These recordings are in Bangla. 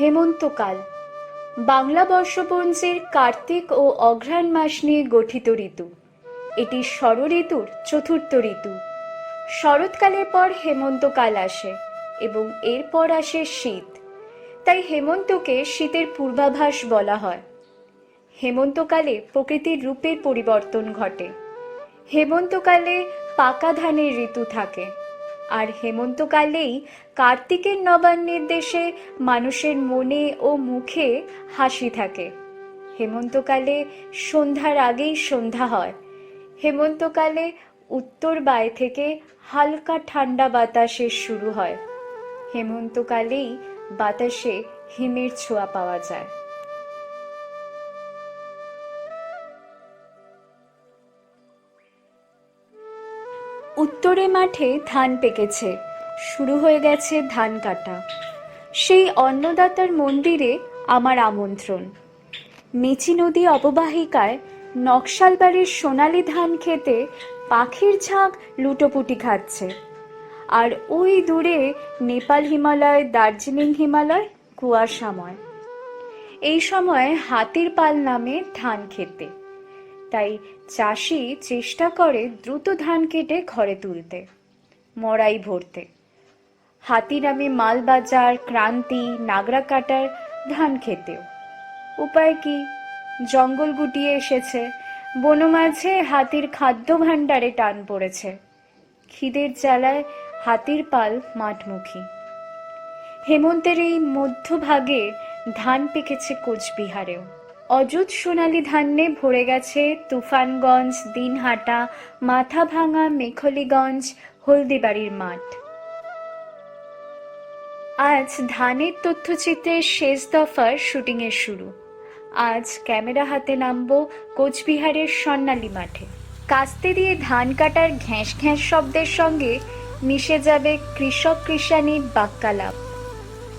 হেমন্তকাল। বাংলা বর্ষপঞ্জির কার্তিক ও অঘ্রাণ মাস নিয়ে গঠিত ঋতু। এটি ঋতুর চতুর্থ ঋতু। শরৎকালের পর হেমন্তকাল আসে এবং এরপর আসে শীত। তাই হেমন্তকে শীতের পূর্বাভাস বলা হয়। হেমন্তকালে প্রকৃতির রূপের পরিবর্তন ঘটে। হেমন্তকালে পাকা ধানের ঋতু থাকে আর হেমন্তকালেই কার্তিকের নবান্নের দেশে মানুষের মনে ও মুখে হাসি থাকে। হেমন্তকালে সন্ধ্যার আগেই সন্ধ্যা হয়। হেমন্তকালে উত্তর বায় থেকে হালকা ঠান্ডা বাতাসের শুরু হয়। হেমন্তকালেই বাতাসে হিমের ছোঁয়া পাওয়া যায়। উত্তরে মাঠে ধান পেকেছে, শুরু হয়ে গেছে ধান কাটা। সেই অন্নদাতার মন্দিরে আমার আমন্ত্রণ। মেচি নদী অববাহিকায় নকশালবাড়ির সোনালি ধান খেতে পাখির ঝাঁক লুটোপুটি খাচ্ছে। আর ওই দূরে নেপাল হিমালয়, দার্জিলিং হিমালয় কুয়াশাময় এই সময় হাতির পাল নামে ধান খেতে। তাই চাষি চেষ্টা করে দ্রুত ধান কেটে ঘরে তুলতে, মড়াই ভরতে। হাতি নামে মালবাজার ক্রান্তি, নাগরা কাটার ধান খেতেও। উপায় কি? জঙ্গল গুটিয়ে এসেছে। বনমাঝে হাতির খাদ্য ভাণ্ডারে টান পড়েছে। খিদের জ্বালায় হাতির পাল মাঠমুখী। হেমন্তের এই মধ্যভাগে ধান পেকেছে কোচবিহারেও। অযুত সোনালি ধান্যে ভরে গেছে তুফানগঞ্জ, দিনহাটা, মাথাভাঙা, মেখলিগঞ্জ, হলদিবাড়ির মাঠ। আজ ধানের তথ্যচিত্রের শেষ দফার শুটিংয়ের শুরু। আজ ক্যামেরা হাতে নামবো কোচবিহারের স্বর্ণালী মাঠে। কাস্তে দিয়ে ধান কাটার ঘ্যাঁস ঘ্যাঁস শব্দের সঙ্গে মিশে যাবে কৃষক কৃষানির বাক্যালাপ।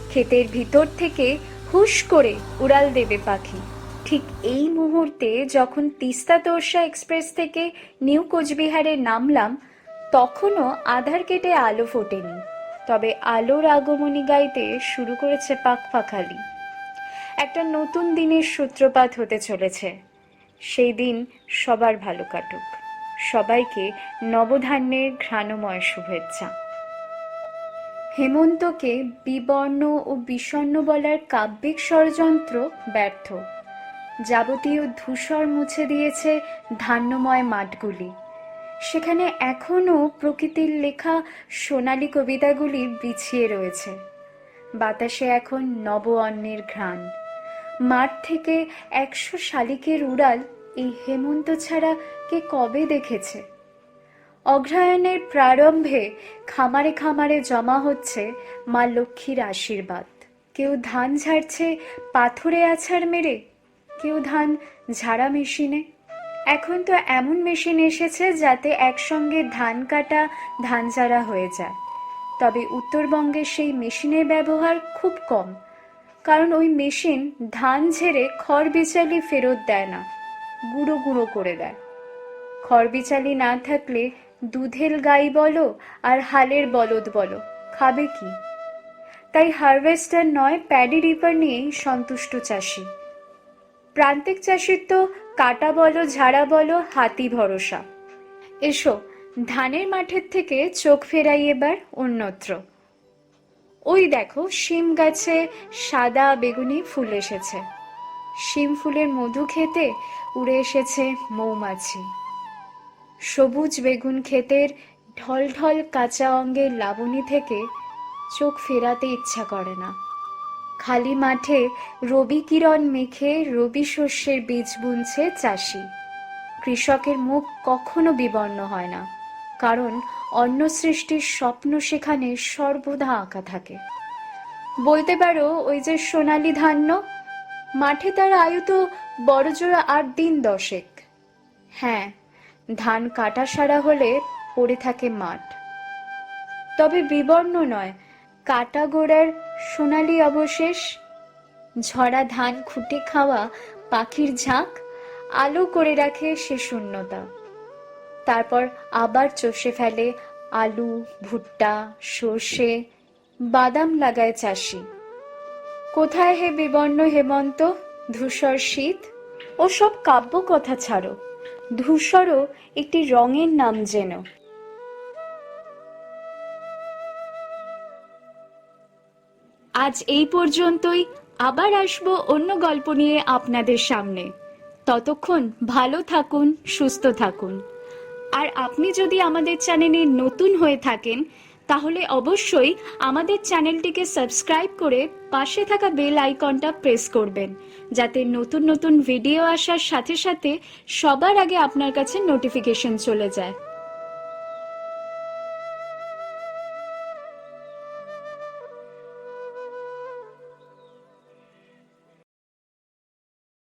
ক্ষেতের ভিতর থেকে হুশ করে উড়াল দেবে পাখি। ঠিক এই মুহূর্তে যখন তিস্তা তোরসা এক্সপ্রেস থেকে নিউ কোচবিহারে নামলাম, তখনও আধার কেটে আলো ফোটেনি। তবে আলোর আগমনী গাইতে শুরু করেছে পাক পাখালি। একটা নতুন দিনের সূত্রপাত হতে চলেছে। সেই দিন সবার ভালো কাটুক। সবাইকে নবধান্যের ঘ্রাণময় শুভেচ্ছা। হেমন্তকে বিবর্ণ ও বিষণ্ণ বলার কাব্যিক ষড়যন্ত্র ব্যর্থ। যাবতীয় ধূসর মুছে দিয়েছে ধান্যময় মাঠগুলি। সেখানে এখনও প্রকৃতির লেখা সোনালী কবিতাগুলি বিছিয়ে রয়েছে। বাতাসে এখন নব অন্নের ঘ্রাণ। মাঠ থেকে একশো শালিকের উড়াল এই হেমন্ত ছাড়া কে কবে দেখেছে? অগ্রহায়ণের প্রারম্ভে খামারে খামারে জমা হচ্ছে মা লক্ষ্মীর আশীর্বাদ। কেউ ধান ঝাড়ছে পাথরে আছাড় মেরে, কেউ ধান ঝাড়া মেশিনে। এখন তো এমন মেশিন এসেছে যাতে একসঙ্গে ধান কাটা, ধান ঝাড়া হয়ে যায়। তবে উত্তরবঙ্গে সেই মেশিনের ব্যবহার খুব কম। কারণ ওই মেশিন ধান ঝেড়ে খড় বিচালি ফেরত দেয় না। গুঁড়ো গুঁড়ো করে দেয়। খড় বিচালি না থাকলে দুধের গাই বলো আর হালের বলদ বলো, খাবে কি? তাই হারভেস্টার নয়, প্যাডি রিপার নিয়েই সন্তুষ্ট চাষি। প্রান্তিক চাষির তো কাটা বলো, ঝাড়া বলো, হাতি ভরসা। এসো, ধানের মাঠের থেকে চোখ ফেরাই এবার অন্যত্র। ওই দেখো, শিম গাছে সাদা বেগুনি ফুল এসেছে। শিম ফুলের মধু খেতে উড়ে এসেছে মৌমাছি। সবুজ বেগুন ক্ষেতের ঢলঢল কাঁচা অঙ্গের লাবণী থেকে চোখ ফেরাতে ইচ্ছা করে না। খালি মাঠে রবি কিরণ মেখে রবি শস্যের বীজ বুনছে চাষি। কৃষকের মুখ কখনো বিবর্ণ হয় না, কারণ অন্ন সৃষ্টির স্বপ্ন সেখানে সর্বদা আঁকা থাকে। বলতে পারো, ওই যে সোনালি ধান্য মাঠে তার আয়ু তো বড়জোড়া আট দিন দশেক। হ্যাঁ ধান কাটা সারা হলে পড়ে থাকে মাঠ। তবে বিবর্ণ নয়, কাটা গোড়ার সোনালি অবশেষ, ঝরা ধান খুঁটে খাওয়া পাখির ঝাঁক, আলো করে রাখে সে শূন্যতা। তারপর আবার চষে ফেলে আলু, ভুট্টা, সর্ষে, বাদাম লাগায় চাষি। কোথায় হে বিবর্ণ হেমন্ত? ধূসর শীত? ও সব কাব্য কথা ছাড়ো। ধূসরও একটি রঙের নাম যেন আজ এই পর্যন্তই। আবার আসব অন্য গল্প নিয়ে আপনাদের সামনে। ততক্ষণ ভালো থাকুন, সুস্থ থাকুন। আর আপনি যদি আমাদের চ্যানেলে নতুন হয়ে থাকেন তাহলে অবশ্যই আমাদের চ্যানেলটিকে সাবস্ক্রাইব করে পাশে থাকা বেল আইকনটা প্রেস করবেন, যাতে নতুন নতুন ভিডিও আসার সাথে সাথে সবার আগে আপনার কাছে নোটিফিকেশন চলে যায়।